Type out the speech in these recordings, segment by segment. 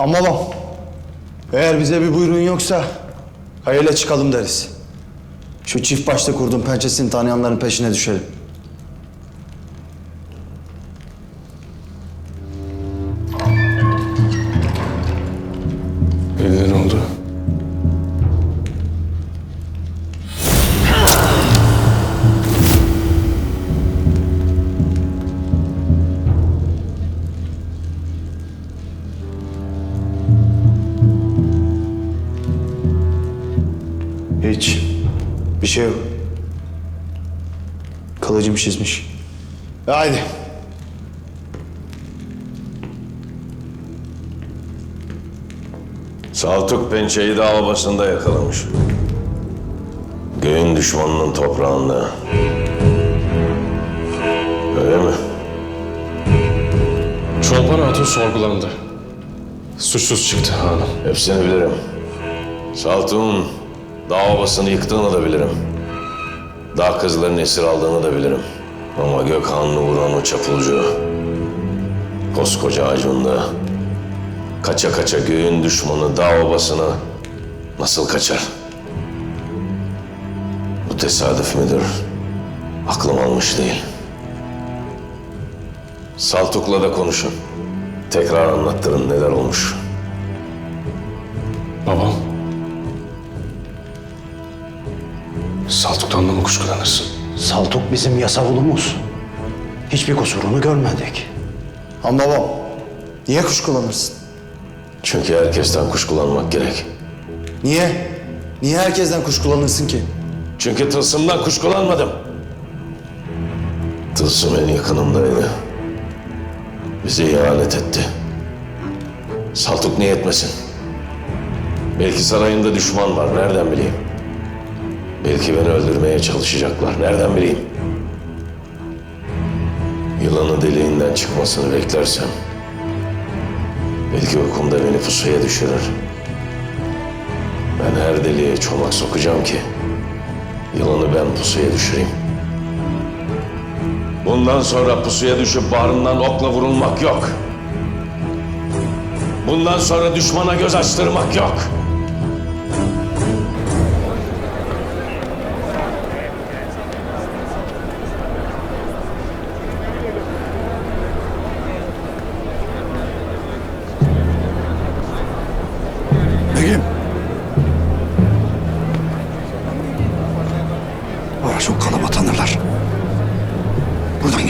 Ama babam, eğer bize bir buyruğun yoksa hayırla çıkalım deriz. Şu çift başta kurdum pençesini tanıyanların peşine düşelim. Çizmiş. Haydi. Saltuk pençeyi dağ basında yakalamış. Göğün düşmanının toprağında. Öyle mi? Çolpan Hatun sorgulandı. Suçsuz çıktı hanım. Hepsini bilirim. Saltuk'un dağ obasını yıktığını da bilirim. Dağ kızlarının esir aldığını da bilirim. Ama Gökhan'ını vuran o çapulcu... ...koskoca Acun'da... ...kaça kaça göğün düşmanı dağ obasına... ...nasıl kaçar? Bu tesadüf müdür? Aklım almış değil. Saltuk'la da konuşun. Tekrar anlattırın neler olmuş. Babam. Saltuk'tan da mı kuşkulanırsın? Saltuk bizim yasavulumuz. Hiçbir kusurunu görmedik. Ama babam, niye kuşkulanırsın? Çünkü herkesten kuşkulanmak gerek. Niye? Niye herkesten kuşkulanırsın ki? Çünkü tılsımdan kuşkulanmadım. Tılsım en yakınımdaydı. Bize ihanet etti. Saltuk niye etmesin? Belki sarayında düşman var, nereden bileyim? Belki beni öldürmeye çalışacaklar, nereden bileyim? Yılanı deliğinden çıkmasını beklersem... ...belki uykumda beni pusuya düşürür. Ben her deliğe çomak sokacağım ki... ...yılanı ben pusuya düşüreyim. Bundan sonra pusuya düşüp bağrından okla vurulmak yok. Bundan sonra düşmana göz açtırmak yok.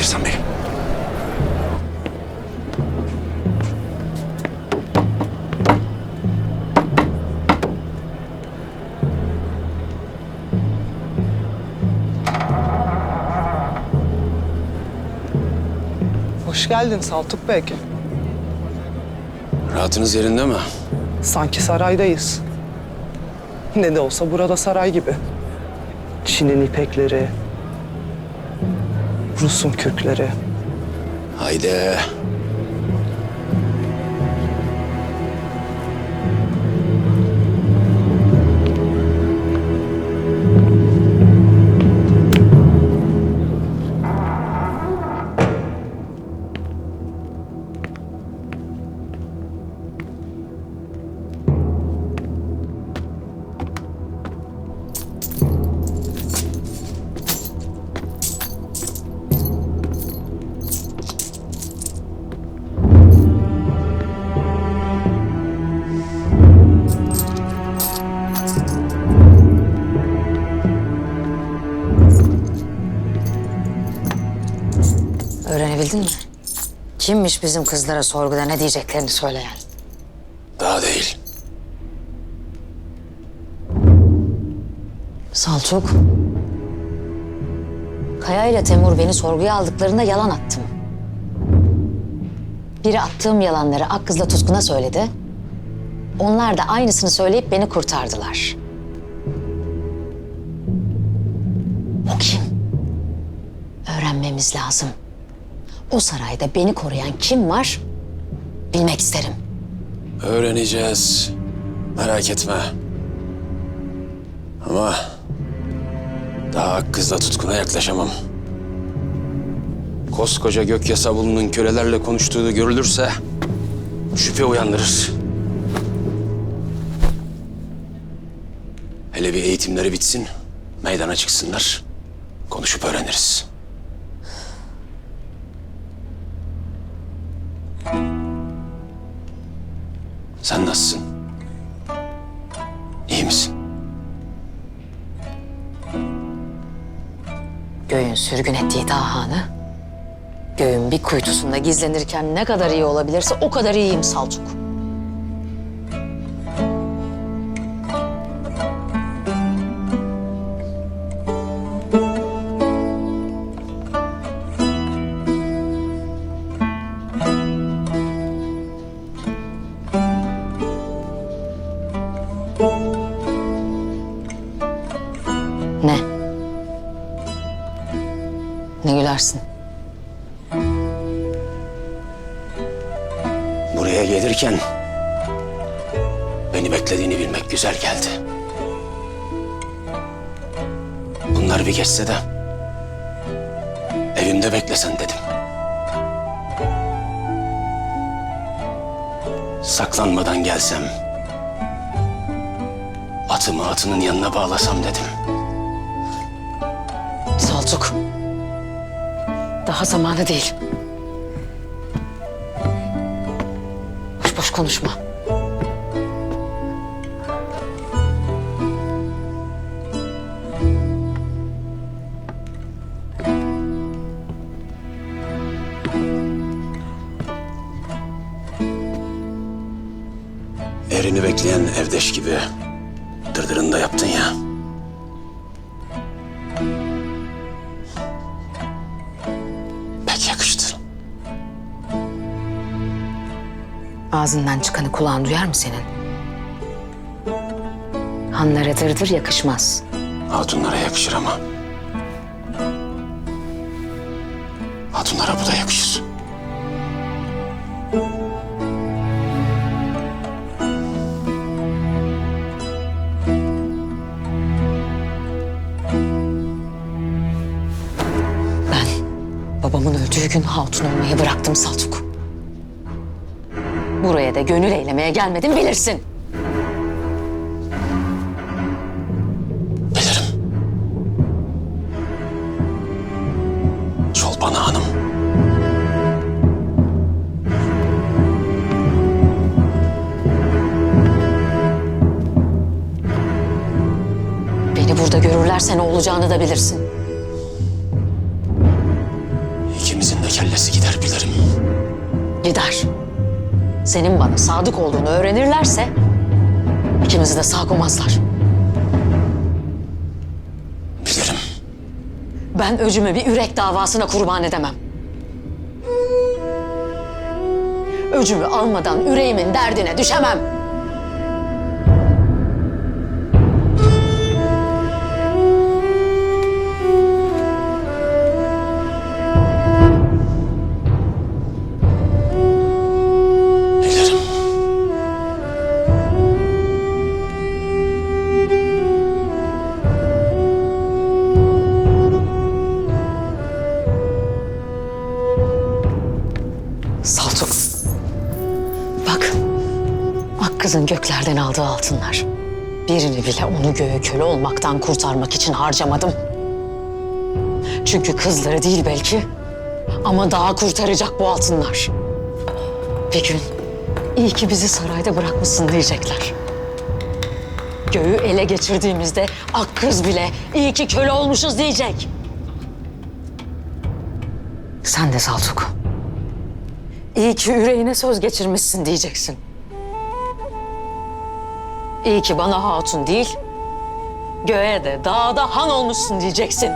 Girsen Begüm. Hoş geldin Saltuk Bey. Rahatınız yerinde mi? Sanki saraydayız. Ne de olsa burada saray gibi. Çin'in ipekleri, Rus'un kürkleri. Haydi. Öğrenebildin mi? Kimmiş bizim kızlara sorguda ne diyeceklerini söyleyen? Daha değil. Salçuk. Kaya ile Temur beni sorguya aldıklarında yalan attım. Biri attığım yalanları Akkız'la Tutkun'a söyledi. Onlar da aynısını söyleyip beni kurtardılar. O kim? Öğrenmemiz lazım. O sarayda beni koruyan kim var bilmek isterim. Öğreneceğiz. Merak etme. Ama daha kızla tutkuna yaklaşamam. Koskoca Gökya Sabunlu'nun kölelerle konuştuğu görülürse şüphe uyandırır. Hele bir eğitimleri bitsin, meydana çıksınlar. Konuşup öğreniriz. Sen nasılsın? İyi misin? Göğün sürgün ettiği Dahan'ı, göğün bir kuytusunda gizlenirken ne kadar iyi olabilirse o kadar iyiyim Saltuk. Ne gülersin? Buraya gelirken beni beklediğini bilmek güzel geldi. Bunlar bir geçse de evimde beklesen dedim. Saklanmadan gelsem, atımı atının yanına bağlasam dedim. Saltuk. Daha zamanı değil. Boş boş konuşma. Erini bekleyen evdeş gibi dırdırını da yaptın ya. Ağzından çıkanı kulağın duyar mı senin? Hanlara dırdır yakışmaz. Hatunlara yakışır ama. Hatunlara bu da yakışır. Ben babamın öldüğü gün hatun olmayı bıraktım Saltuk. Buraya da gönül eylemeye gelmedim bilirsin. Bilirim. Çolpan Hanım. Beni burada görürlerse ne olacağını da bilirsin. İkimizin de kellesi gider bilirim. Gider. Senin bana sadık olduğunu öğrenirlerse ikimizi de sağ koymazlar. Bilirim. Ben öcümü bir ürek davasına kurban edemem. Öcümü almadan yüreğimin derdine düşemem. Kızın göklerden aldığı altınlar. Birini bile onu göğe köle olmaktan kurtarmak için harcamadım. Çünkü kızları değil belki. Ama daha kurtaracak bu altınlar. Bir gün iyi ki bizi sarayda bırakmışsın diyecekler. Göğü ele geçirdiğimizde ak kız bile iyi ki köle olmuşuz diyecek. Sen de Saltuk. İyi ki yüreğine söz geçirmişsin diyeceksin. İyi ki bana hatun değil, göğe de dağda han olmuşsun diyeceksin.